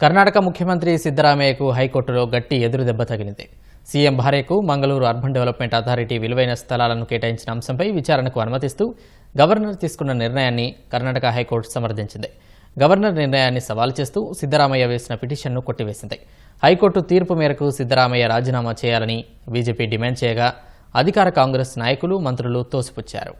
కర్ణాటక ముఖ్యమంత్రి సిద్దరామయ్యకు హైకోర్టులో గట్టి ఎదురు దెబ్బ తగిలింది. సీఎం భార్యకు మంగళూరు అర్బన్ డెవలప్మెంట్ అథారిటీ విలువైన స్థలాలను కేటాయించిన అంశంపై విచారణకు అనుమతిస్తూ గవర్నర్ తీసుకున్న నిర్ణయాన్ని కర్ణాటక హైకోర్టు సమర్థించింది. గవర్నర్ నిర్ణయాన్ని సవాల్ చేస్తూ సిద్దరామయ్య వేసిన పిటిషన్ను కొట్టివేసింది. హైకోర్టు తీర్పు మేరకు సిద్దరామయ్య రాజీనామా చేయాలని బీజేపీ డిమాండ్ చేయగా అధికార కాంగ్రెస్ నాయకులు మంత్రులు తోసిపుచ్చారు.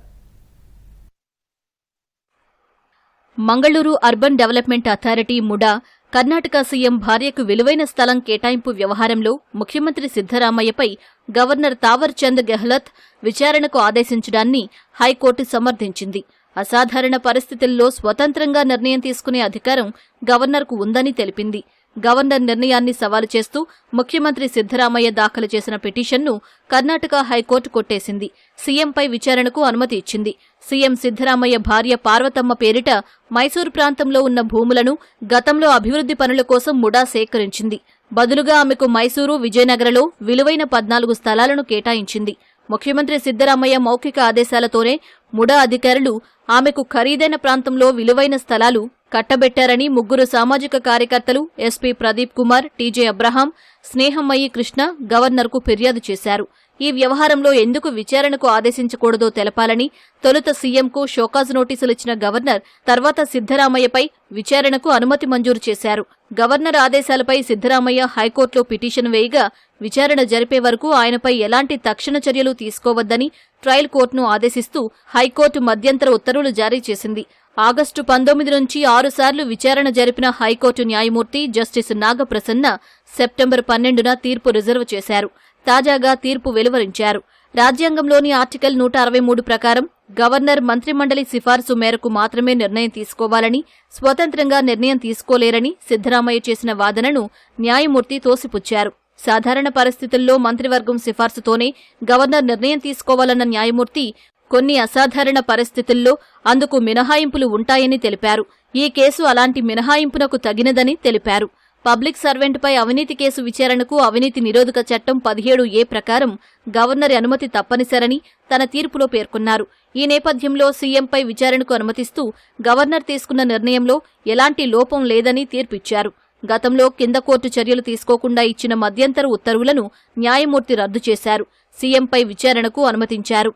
Mangaluru urban development authority MUDA Karnataka CM భార్యకు విలువైన స్థలం కేటాయింపు వ్యవహారంలో ముఖ్యమంత్రి సిద్దరామయ్యపై గవర్నర్ తావర్ చంద్ గెహ్లత్ విచారణకు ఆదేశించడాన్ని హైకోర్టు సమర్థించింది. అసాధారణ పరిస్థితుల్లో స్వతంత్రంగా నిర్ణయం తీసుకునే అధికారం గవర్నర్కు ఉందని తెలిపింది. గవర్నర్ నిర్ణయాన్ని సవాలు చేస్తూ ముఖ్యమంత్రి సిద్దరామయ్య దాఖలు చేసిన పిటిషన్ను కర్ణాటక హైకోర్టు కొట్టేసింది. సీఎంపై విచారణకు అనుమతి ఇచ్చింది. సీఎం సిద్దరామయ్య భార్య పార్వతమ్మ పేరిట మైసూరు ప్రాంతంలో ఉన్న భూములను గతంలో అభివృద్ధి పనుల కోసం ముడా సేకరించింది. బదులుగా ఆమెకు మైసూరు విజయనగరలో విలువైన పద్నాలుగు స్థలాలను కేటాయించింది. ముఖ్యమంత్రి సిద్దరామయ్య మౌఖిక ఆదేశాలతోనే ముడా అధికారులు ఆమెకు ఖరీదైన ప్రాంతంలో విలువైన స్థలాలు కట్టబెట్టారని ముగ్గురు సామాజిక కార్యకర్తలు SP Pradeep Kumar TJ Abraham Snehamayi Krishna గవర్నర్కు ఫిర్యాదు చేశారు. ఈ వ్యవహారంలో ఎందుకు విచారణకు ఆదేశించకూడదో తెలపాలని తొలుత సీఎంకు షోకాజ్ నోటీసులు ఇచ్చిన గవర్నర్ తర్వాత సిద్దరామయ్యపై విచారణకు అనుమతి మంజూరు చేశారు. గవర్నర్ ఆదేశాలపై సిద్దరామయ్య హైకోర్టులో పిటిషన్ వేయగా విచారణ జరిపే వరకు ఆయనపై ఎలాంటి తక్షణ చర్యలు తీసుకోవద్దని ట్రయల్ కోర్టును ఆదేశిస్తూ హైకోర్టు మధ్యంతర ఉత్తర్వులు జారీ చేసింది. ఆగస్టు పంతొమ్మిది నుంచి ఆరుసార్లు విచారణ జరిపిన హైకోర్టు న్యాయమూర్తి జస్టిస్ నాగప్రసన్న సెప్టెంబర్ పన్నెండున తీర్పు రిజర్వ్ చేశారు. తాజాగా తీర్పు వెలువరించారు. రాజ్యాంగంలోని ఆర్టికల్ నూట అరవై మూడు ప్రకారం గవర్నర్ మంత్రిమండలి సిఫార్సు మేరకు మాత్రమే నిర్ణయం తీసుకోవాలని స్వతంత్రంగా నిర్ణయం తీసుకోలేరని సిద్దరామయ్య చేసిన వాదనను న్యాయమూర్తి తోసిపుచ్చారు. సాధారణ పరిస్థితుల్లో మంత్రివర్గం సిఫార్సుతోనే గవర్నర్ నిర్ణయం తీసుకోవాలన్న న్యాయమూర్తి కొన్ని అసాధారణ పరిస్థితుల్లో అందుకు మినహాయింపులు ఉంటాయని తెలిపారు. ఈ కేసు అలాంటి మినహాయింపునకు తగినదని తెలిపారు. పబ్లిక్ సర్వెంట్పై అవినీతి కేసు విచారణకు అవినీతి నిరోధక చట్టం పదిహేడు ఏ ప్రకారం గవర్నర్ అనుమతి తప్పనిసరని తన తీర్పులో పేర్కొన్నారు. ఈ నేపథ్యంలో సీఎంపై విచారణకు అనుమతిస్తూ గవర్నర్ తీసుకున్న నిర్ణయంలో ఎలాంటి లోపం లేదని తీర్పిచ్చారు. గతంలో కింద కోర్టు చర్యలు తీసుకోకుండా ఇచ్చిన మధ్యంతర ఉత్తర్వులను న్యాయమూర్తి రద్దు చేశారు. సీఎంపై విచారణకు అనుమతించారు.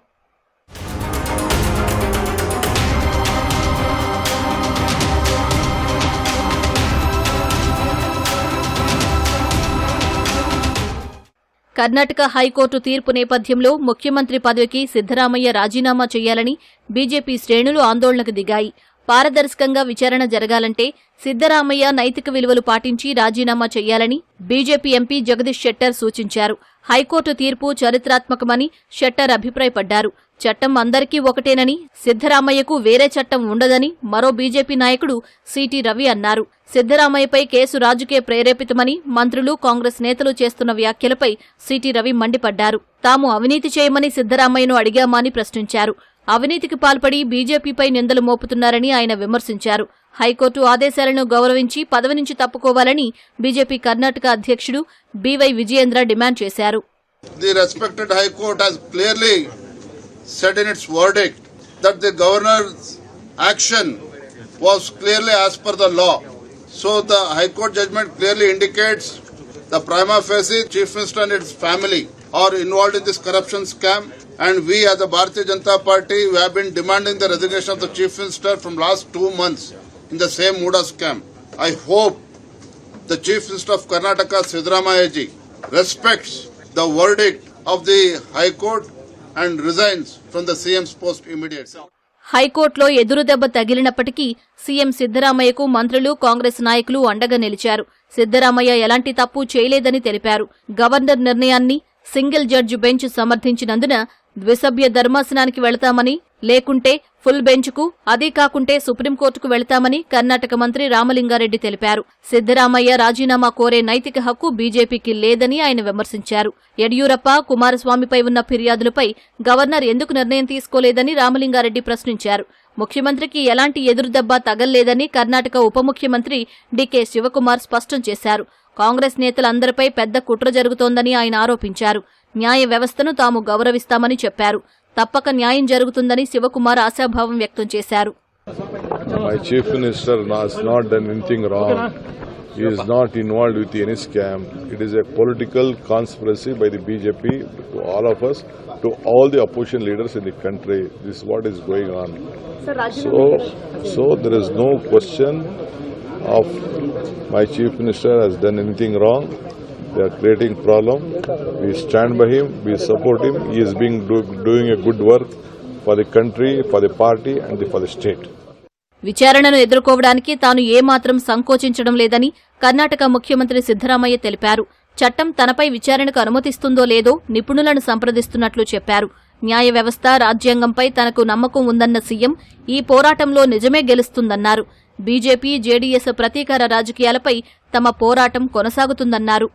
కర్ణాటక హైకోర్టు తీర్పు నేపథ్యంలో ముఖ్యమంత్రి పదవికి సిద్దరామయ్య రాజీనామా చేయాలని బీజేపీ శ్రేణులు ఆందోళనకు దిగాయి. పారదర్శకంగా విచారణ జరగాలంటే సిద్దరామయ్య నైతిక విలువలు పాటించి రాజీనామా చేయాలని బీజేపీ ఎంపీ జగదీష్ షెట్టర్ సూచించారు. హైకోర్టు తీర్పు చరిత్రాత్మకమని షెట్టర్ అభిప్రాయపడ్డారు. చట్టం అందరికీ ఒకటేనని సిద్దరామయ్యకు వేరే చట్టం ఉండదని మరో బీజేపీ నాయకుడు సిటి రవి అన్నారు. సిద్దరామయ్యపై కేసు రాజకీయ ప్రేరేపితమని మంత్రులు కాంగ్రెస్ నేతలు చేస్తున్న వ్యాఖ్యలపై సిటి రవి మండిపడ్డారు. తాము అవినీతి చేయమని సిద్దరామయ్యను అడిగామని ప్రశ్నించారు. అవినీతికి పాల్పడి బీజేపీపై నిందలు మోపుతున్నారని ఆయన విమర్శించారు హైకోర్టు ఆదేశాలను గౌరవించి పదవి నుంచి తప్పుకోవాలని బీజేపీ కర్ణాటక అధ్యక్షుడు బీవై విజయేంద్ర డిమాండ్ చేశారు So the High Court judgment clearly indicates the prima facie Chief Minister and his family. Are involved in this corruption scam and we as the Bharatiya Janata Party we have been demanding the resignation of the Chief Minister from last two months in the same Muda scam. I hope the Chief Minister of Karnataka, Siddharamayaji, respects the verdict of the High Court and resigns from the CM's post immediately. హైకోర్టులో ఎదురుదెబ్బ తగిలినప్పటికీ CM సిద్దరామయ్యకు మంత్రులు కాంగ్రెస్ నాయకులు అండగా నిలిచారు సిద్దరామయ్య ఎలాంటి తప్పు చేయలేదని తెలిపారు గవర్నర్ నిర్ణయాన్ని సింగిల్ జడ్జి బెంచ్ సమర్థించినందున ద్విసభ్య ధర్మాసనానికి వెళతామని లేకుంటే ఫుల్ బెంచ్కు అదీ కాకుంటే సుప్రీంకోర్టుకు వెళతామని కర్ణాటక మంత్రి రామలింగారెడ్డి తెలిపారు. సిద్దరామయ్య రాజీనామా కోరే నైతిక హక్కు బీజేపీకి లేదని ఆయన విమర్శించారు. యడియూరప్ప కుమారస్వామిపై ఉన్న ఫిర్యాదులపై గవర్నర్ ఎందుకు నిర్ణయం తీసుకోలేదని రామలింగారెడ్డి ప్రశ్నించారు. ముఖ్యమంత్రికి ఎలాంటి ఎదురుదెబ్బ తగల్లేదని కర్ణాటక ఉప ముఖ్యమంత్రి డికే శివకుమార్ స్పష్టం చేశారు. కాంగ్రెస్ నేతలందరిపై పెద్ద కుట్ర జరుగుతోందని ఆయన ఆరోపించారు న్యాయ వ్యవస్థను తాము గౌరవిస్తామని చెప్పారు తప్పక న్యాయం జరుగుతుందని శివకుమార్ ఆశాభావం వ్యక్తం చేశారు My chief minister has not done anything wrong. He is not involved with any scam. It is a political conspiracy by the BJP to all of us, to all the opposition leaders in the country. This is what is going on. So, so there is no question of my chief minister has done anything wrong. They are creating problem. We stand by him. We support him. He is being do, doing a good work for the country, for the party, and the, for the state. విచారణను ఎదుర్కోవడానికి తాను ఏమాత్రం సంకోచించడం లేదని కర్ణాటక ముఖ్యమంత్రి సిద్దరామయ్య తెలిపారు చట్టం తనపై విచారణకు అనుమతిస్తుందో లేదో నిపుణులను సంప్రదిస్తున్నట్లు చెప్పారు న్యాయ వ్యవస్థ రాజ్యాంగంపై తనకు నమ్మకం ఉందన్న సీఎం ఈ పోరాటంలో నిజమే గెలుస్తుందన్నారు బీజేపీ జేడీఎస్ ప్రతీకార రాజకీయాలపై తమ పోరాటం కొనసాగుతుందన్నారు.